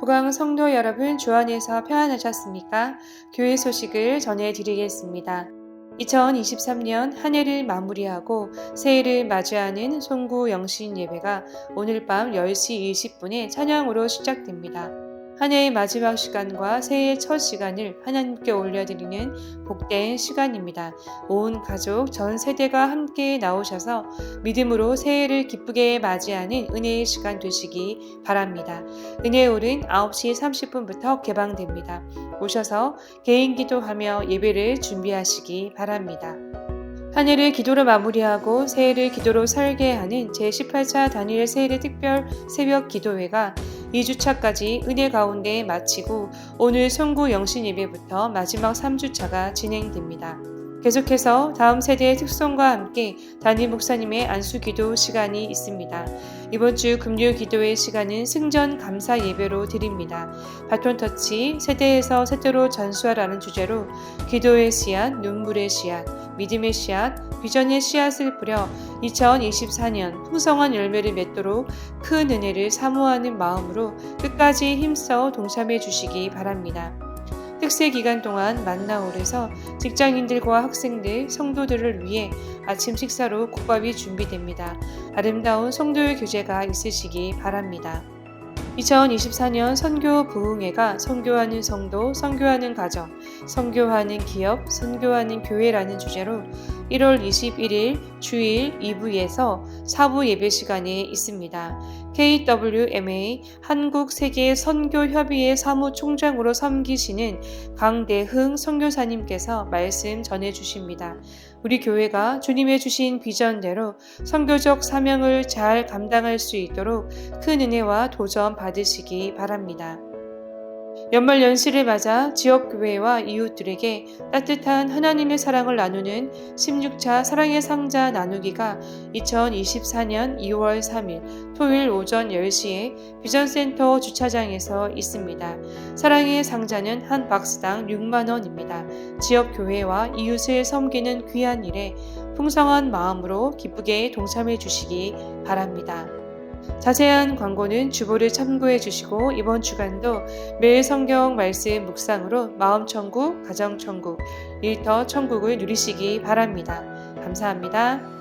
고강 성도 여러분 주 안에서 평안하셨습니까? 교회 소식을 전해드리겠습니다. 2023년 한 해를 마무리하고 새해를 맞이하는 송구 영신 예배가 오늘 밤 10시 20분에 찬양으로 시작됩니다. 한 해의 마지막 시간과 새해의 첫 시간을 하나님께 올려드리는 복된 시간입니다. 온 가족 전 세대가 함께 나오셔서 믿음으로 새해를 기쁘게 맞이하는 은혜의 시간 되시기 바랍니다. 은혜홀은 9시 30분부터 개방됩니다. 오셔서 개인 기도하며 예배를 준비하시기 바랍니다. 한 해를 기도로 마무리하고 새해를 기도로 설계하는 제18차 단일 새해의 특별 새벽 기도회가 2주차까지 은혜 가운데 마치고 오늘 송구 영신 예배부터 마지막 3주차가 진행됩니다. 계속해서 다음 세대의 특성과 함께 담임 목사님의 안수 기도 시간이 있습니다. 이번 주 금요 기도의 시간은 승전 감사 예배로 드립니다. 바톤 터치 세대에서 세대로 전수하라는 주제로 기도의 씨앗, 눈물의 씨앗, 믿음의 씨앗, 비전의 씨앗을 뿌려 2024년 풍성한 열매를 맺도록 큰 은혜를 사모하는 마음으로 끝까지 힘써 동참해 주시기 바랍니다. 특세 기간 동안 만나올에서 직장인들과 학생들, 성도들을 위해 아침 식사로 국밥이 준비됩니다. 아름다운 성도의 교제가 있으시기 바랍니다. 2024년 선교 부흥회가 선교하는 성도, 선교하는 가정, 선교하는 기업, 선교하는 교회라는 주제로 1월 21일 주일 2부에서 4부 예배 시간에 있습니다. KWMA 한국세계 선교협의회 사무총장으로 섬기시는 강대흥 선교사님께서 말씀 전해 주십니다. 우리 교회가 주님의 주신 비전대로 선교적 사명을 잘 감당할 수 있도록 큰 은혜와 도전 받으시기 바랍니다. 연말 연시를 맞아 지역 교회와 이웃들에게 따뜻한 하나님의 사랑을 나누는 16차 사랑의 상자 나누기가 2024년 2월 3일 토요일 오전 10시에 비전센터 주차장에서 있습니다. 사랑의 상자는 한 박스당 6만 원입니다. 지역 교회와 이웃을 섬기는 귀한 일에 풍성한 마음으로 기쁘게 동참해 주시기 바랍니다. 자세한 광고는 주보를 참고해 주시고 이번 주간도 매일 성경 말씀 묵상으로 마음 천국, 가정 천국, 일터 천국을 누리시기 바랍니다. 감사합니다.